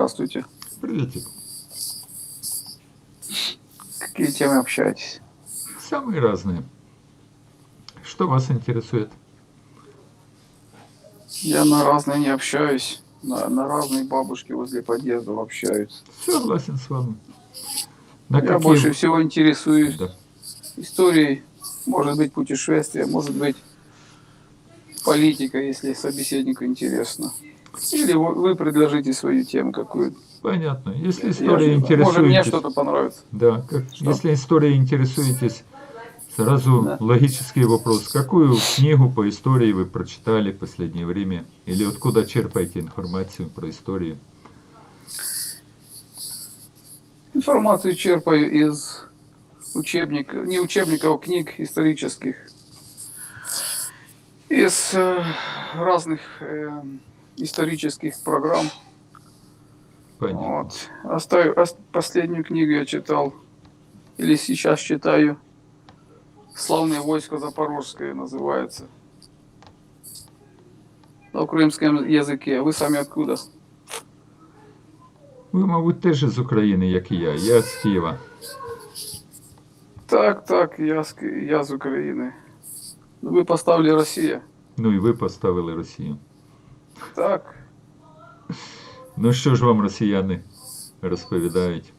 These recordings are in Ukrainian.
Здравствуйте. Приветик. Какие темы общаетесь? Самые разные. Что вас интересует? Я на разные не общаюсь. На, на разные бабушки возле подъезда общаюсь. Согласен с вами. На Я какие- больше всего интересуюсь Да. историей, может быть путешествия, может быть политика, если собеседнику интересно. Или вы вы предложите свою тему какую-то. Понятно. Если история же- Может мне что-то понравится. да, как, Что? если историей интересуетесь, сразу Да. логический вопрос: какую книгу по истории вы прочитали в последнее время, или откуда черпаете информацию про историю? Информацию черпаю из учебников, не учебников, а книг исторических. Из э, разных э, исторических программ. Понятно. Вот. Оставив, ос- последнюю книгу я читал, или сейчас читаю. «Славное войско Запорожское» называется. На украинском языке. Вы сами откуда? Ви, мабуть, теж з України, як і я. Я з Києва. Так, так, я, з Ки- я з України. Ну, Ви поставили Росія. Ну і ви поставили Росію. Так. Ну що ж вам росіяни розповідають?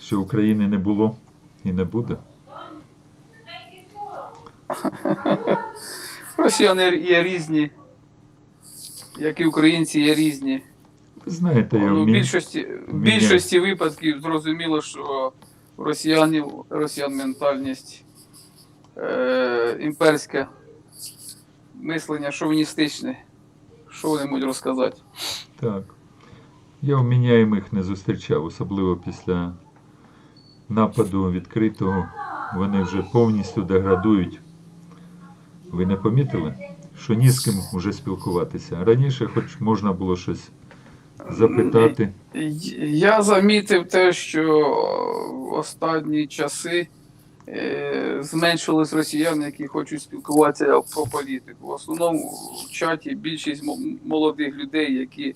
Що України не було і не буде? Росіяни є різні. Як і українці є різні. Ви знаєте, я Ну, в більшості, в більшості випадків зрозуміло, що росіянів, росіян ментальність е, імперське мислення шовіністичне. Що вони можуть розказати? Так. Я вміняємих не зустрічав, особливо після нападу відкритого. Вони вже повністю деградують. Ви не помітили, що ні з ким вже спілкуватися. Раніше, хоч можна було щось запитати. Я замітив те, що в останні часи е, зменшились росіяни, які хочуть спілкуватися про політику. В основному в чаті більшість мо- молодих людей, які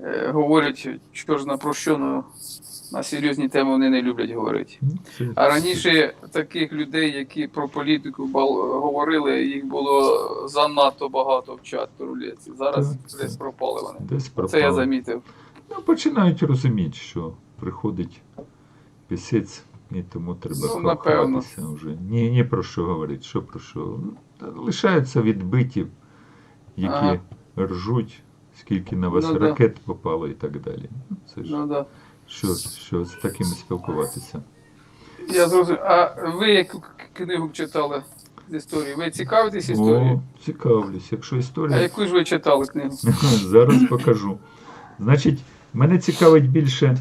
е, говорять, що ж на про що ну, на серйозні теми вони не люблять говорити. Ну, А раніше таких людей, які про політику говорили, їх було занадто багато в чат рулеці. Зараз Так, десь так. пропали вони. Десь пропало. Це я замітив. Ну, починають розуміти, що приходить пісець, і тому треба Ну, ховатися вже. Ні, ні про що говорити, що про що. Ну, Лишаються відбитів, які Ага. ржуть, скільки на вас Ну, да. ракет попало і так далі. Ну, Це ж Ну, да. що, що з такими спілкуватися. Я зрозумів. А ви яку книгу читали з історії? Ви цікавитесь історією? О, цікавлюсь. Якщо історія. А яку ж ви читали книгу? зараз покажу. Значить, мене цікавить більше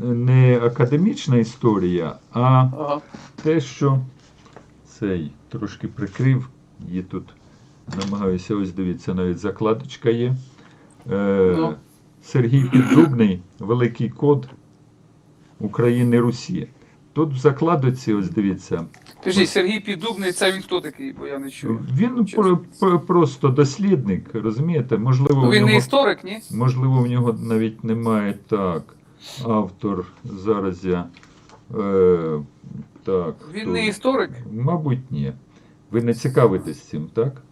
не академічна історія, а Ага. те, що цей трошки прикрив, її тут намагаюся, ось дивіться, навіть закладочка є. Е, Ну. Сергій Піддубний, великий код України Русі. Тут в закладочці, ось дивіться, Кажіть, Сергій Піддубний, це він хто такий, бо я не чую. він про, про- просто дослідник, розумієте? Можливо, Ну, в він не історик, ні? можливо, в нього навіть немає так. Автор, зараз я. Е, так, Він хто? не історик. Мабуть, ні. Ви не цікавитесь цим, так?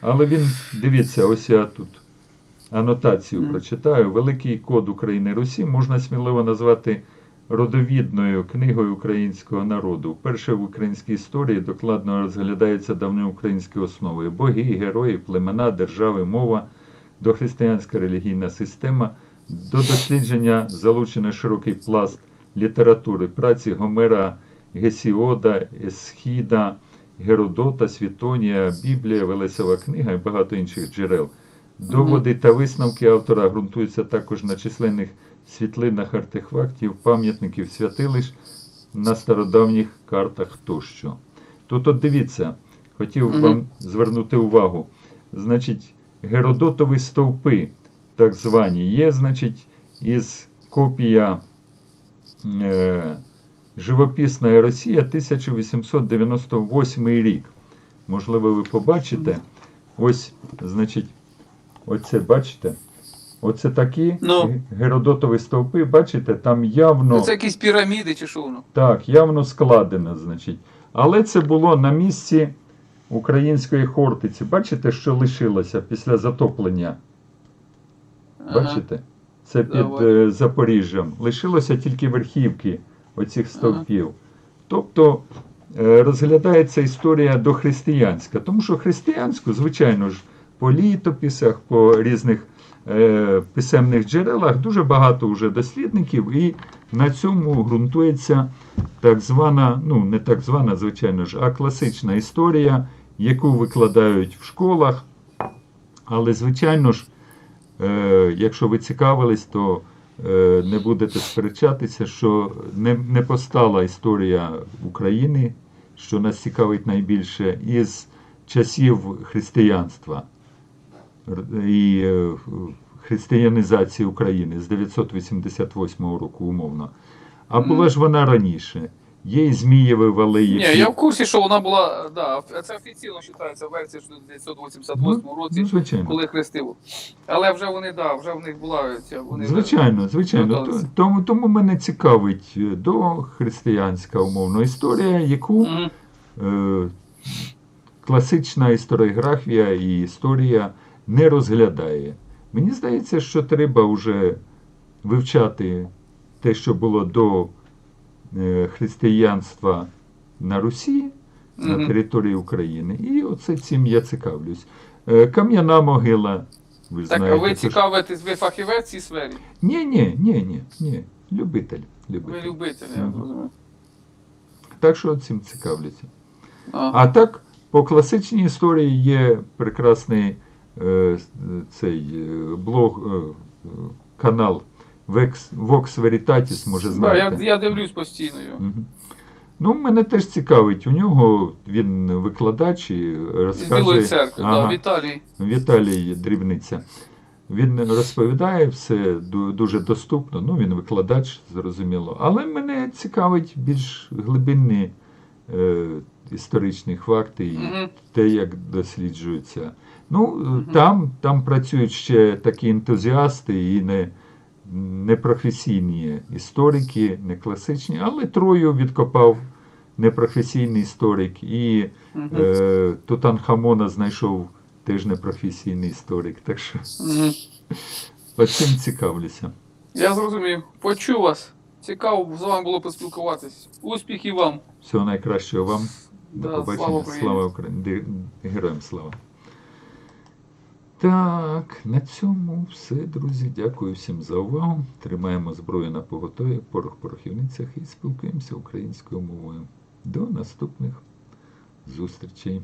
Але він, дивіться, ось я тут анотацію Мгм. прочитаю. Великий код України Русі можна сміливо назвати родовідною книгою українського народу. Вперше в українській історії докладно розглядаються давні українські основи: боги, герої, племена, держави, мова, дохристиянська релігійна система. До дослідження залучено широкий пласт літератури, праці Гомера, Гесіода, Есхіда, Геродота, Світонія, Біблія, Велесова книга і багато інших джерел. Доводи та висновки автора ґрунтуються також на численних світлинах артефактів, пам'ятників, святилищ на стародавніх картах тощо. Тут от дивіться, хотів вам звернути увагу. Значить, Геродотові стовпи, так звані, є, значить, із копія е, Живописна Росія 1898 рік. Можливо, ви побачите. Ось, значить, оце бачите. Оце такі Ну. Геродотові стовпи, бачите, там явно. Це якісь піраміди чи що воно? Так, явно складено, значить. Але це було на місці української хортиці. Бачите, що лишилося після затоплення? Бачите? Це під е, Запоріжжям. Лишилося тільки верхівки оцих стовпів. Тобто е, розглядається історія дохристиянська. Тому що християнську, звичайно ж, по літописах, по різних е, писемних джерелах дуже багато вже дослідників, і на цьому ґрунтується так звана, ну не так звана, звичайно ж, а класична історія, яку викладають в школах. Але, звичайно ж, якщо ви цікавились, то е, не будете сперечатися, що не, не постала історія України, що нас цікавить найбільше, із часів християнства і е, християнізації України з 988 року, умовно. А була ж вона раніше. Є і Змієві вали, Ні, я в курсі, що вона була, да, це офіційно вважається версія, що в 1988 ну, році, звичайно. коли хрестив. Але вже вони, да, вже в них була ця, вони Звичайно, звичайно. Ну, Тому, тому мене цікавить е, дохристиянська умовно історія, яку Мгм. е, класична історіографія і історія не розглядає. Мені здається, що треба вже вивчати те, що було до християнства на Русі, на території України. І оце цим я цікавлюсь. Е, Кам'яна могила. Ви Так, а ви цікавитесь, ви фахівець в цій сфері? ні, ні, ні, ні, ні. Любитель. Ви любитель. любитель, я розумію. Так що цим цікавляться. Ага. А так, по класичній історії є прекрасний е, цей е, блог, е, е, канал Vox Veritatis, може Да, знаєте. я, я дивлюсь постійно його. Мгм. Ну, мене теж цікавить. У нього він викладач і З. Білої церкви, Ага. да, в Італії. Віталій Дрібниця. Він розповідає все ду- дуже доступно. Ну, він викладач, зрозуміло. Але мене цікавить більш глибинні е, історичні факти і Мгм. те, як досліджуються. Ну, е, там, там працюють ще такі ентузіасти і не, непрофесійні історики, не класичні, але Трою відкопав непрофесійний історик. І. Е, Тутанхамона знайшов теж непрофесійний історик, так що по цим цікавлюся. Я зрозумів. Почув вас. Цікаво з вами було поспілкуватись. Успіхів вам. Всього найкращого вам. До Да, побачення. слава Україні. Слава Україні. Героям слава. Так, на цьому все, друзі. Дякую всім за увагу. Тримаємо зброю на поготові, порох порохівницях і спілкуємося українською мовою. До наступних зустрічей.